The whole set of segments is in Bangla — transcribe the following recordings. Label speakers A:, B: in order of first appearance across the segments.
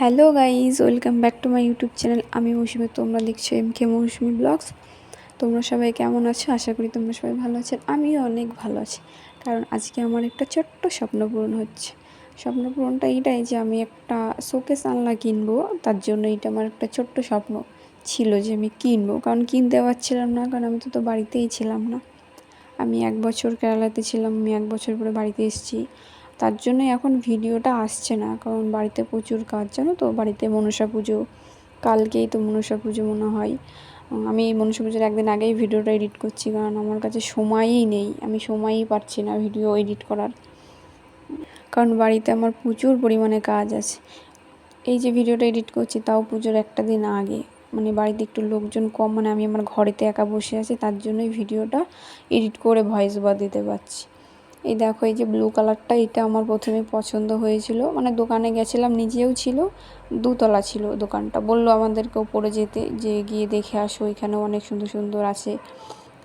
A: Hello guys, welcome back to my YouTube channel. আমি মৌসুমি, তোমরা দেখছ এম কে মৌসুমি ব্লগস। তোমরা সবাই কেমন আছো? আশা করি তোমরা সবাই ভালো আছেন আমিও অনেক ভালো আছি। কারণ আজকে আমার একটা ছোট্ট স্বপ্ন পূরণ হচ্ছে। স্বপ্ন পূরণটা এইটাই যে আমি একটা শোকেস আনলা কিনবো। তার জন্য এটা আমার একটা ছোট্ট স্বপ্ন ছিল যে আমি কিনবো। কারণ কিনতে পারছিলাম না, কারণ আমি তো তো বাড়িতেই ছিলাম না। আমি এক বছর কেরালাতে ছিলাম, আমি এক বছর পরে বাড়িতে এসেছি। তার জন্য এখন ভিডিওটা আসছে না। কারণ বাড়িতে প্রচুর কাজ, জানো তো? বাড়িতে মনসা পুজো, কালকেই তো মনসা পুজো মনে হয়। আমি মনসা পুজোর একদিন আগেই ভিডিওটা এডিট করছি, কারণ আমার কাছে সময়ই নেই। আমি সময়ই পাচ্ছি না ভিডিও এডিট করার। কারণ বাড়িতে আমার প্রচুর পরিমাণে কাজ আছে। এই যে ভিডিওটা এডিট করছি, তাও পুজোর একটা দিন আগে। মানে বাড়িতে একটু লোকজন কম মানে আমি আমার ঘরেতে একা বসে আছি, তার জন্যই ভিডিওটা এডিট করে ভয়েস ওভার দিতে পারছি। এই দেখো, এই যে ব্লু কালারটা এটা আমার প্রথমে পছন্দ হয়েছিল। মানে দোকানে গেছিলাম, নিজেও ছিল, দুতলা ছিল দোকানটা। বলল আমাদেরকে ওপরে যেতে, যে গিয়ে দেখে আসো, এখানেও অনেক সুন্দর সুন্দর আছে।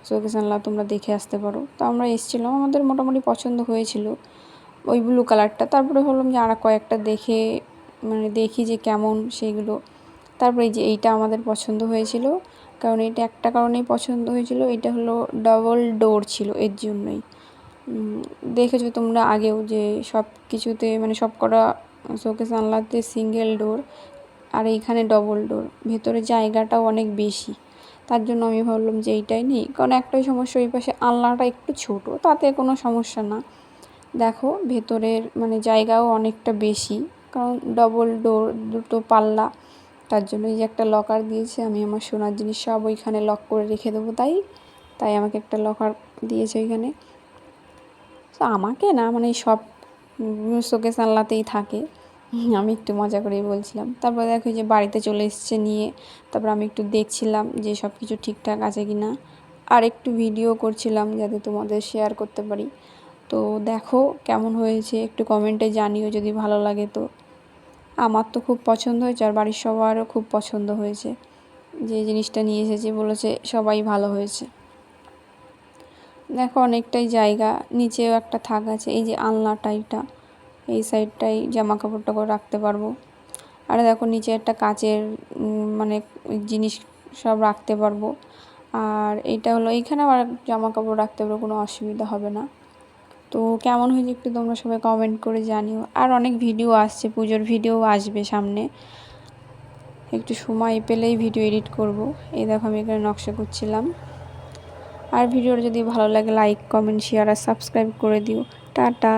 A: শোকেশানলা তোমরা দেখে আসতে পারো। তো আমরা এসেছিলাম, আমাদের মোটামুটি পছন্দ হয়েছিল ওই ব্লু কালারটা তারপরে ভাবলাম যে আর কয়েকটা দেখে মানে দেখি যে কেমন সেইগুলো তারপরে যে এইটা আমাদের পছন্দ হয়েছিল, কারণ এটা একটা কারণেই পছন্দ হয়েছিল। এটা হলো ডবল ডোর ছিল, এর জন্যই। দেখেছ তোমরা আগেও যে সব কিছুতে মানে সব কটা শোকেস আনলাতে সিঙ্গেল ডোর আর এইখানে ডবল ডোর ভেতরে জায়গাটাও অনেক বেশি। তার জন্য আমি ভাবলাম যে এইটাই নেই। কারণ একটাই সমস্যা, ওই পাশে আনলাটা একটু ছোট, তাতে কোনো সমস্যা না। দেখো, ভেতরের মানে জায়গাও অনেকটা বেশি। কারণ ডবল ডোর দুটো পাল্লা, তার জন্য এই যে একটা লকার দিয়েছে, আমি আমার সোনার জিনিস সব ওইখানে লক করে রেখে দেবো তাই। তাই আমাকে একটা লকার দিয়েছে ওইখানে। তো আমাকে না মানে সব শোকেস আনলাতেই থাকে। আমি একটু মজা করেই বলছিলাম। তারপর দেখো যে বাড়িতে চলে এসছে নিয়ে, তারপর আমি একটু দেখছিলাম যে সব কিছু ঠিকঠাক আছে কি না আর একটু ভিডিও করছিলাম যাতে তোমাদের শেয়ার করতে পারি। তো দেখো কেমন হয়েছে, একটু কমেন্টে জানিও যদি ভালো লাগে তো। আমার তো খুব পছন্দ হয়েছে আর বাড়ির সবারও খুব পছন্দ হয়েছে। যে জিনিসটা নিয়ে এসেছে বলেছে সবাই ভালো হয়েছে। দেখো অনেকটাই জায়গা, নিচেও একটা থাক আছে, এই যে আলনাটা এটা, এই সাইডটাই জামা কাপড় টাপড় রাখতে পারব। আর দেখো নিচে একটা কাচের মানে জিনিস সব রাখতে পারব। আর এটা হলো, এইখানে আবার জামা কাপড় রাখতে পারব, কোনো অসুবিধা হবে না। তো কেমন হয়েছে একটু তোমরা সবাই কমেন্ট করে জানিও। আর অনেক ভিডিও আসছে, পুজোর ভিডিও আসবে সামনে। একটু সময় পেলেই ভিডিও এডিট করব। এই দেখো আমি এখানে নকশা করছিলাম। আর ভিডিওটা যদি ভালো লাগে লাইক কমেন্ট শেয়ার আর সাবস্ক্রাইব করে দিও। টাটা।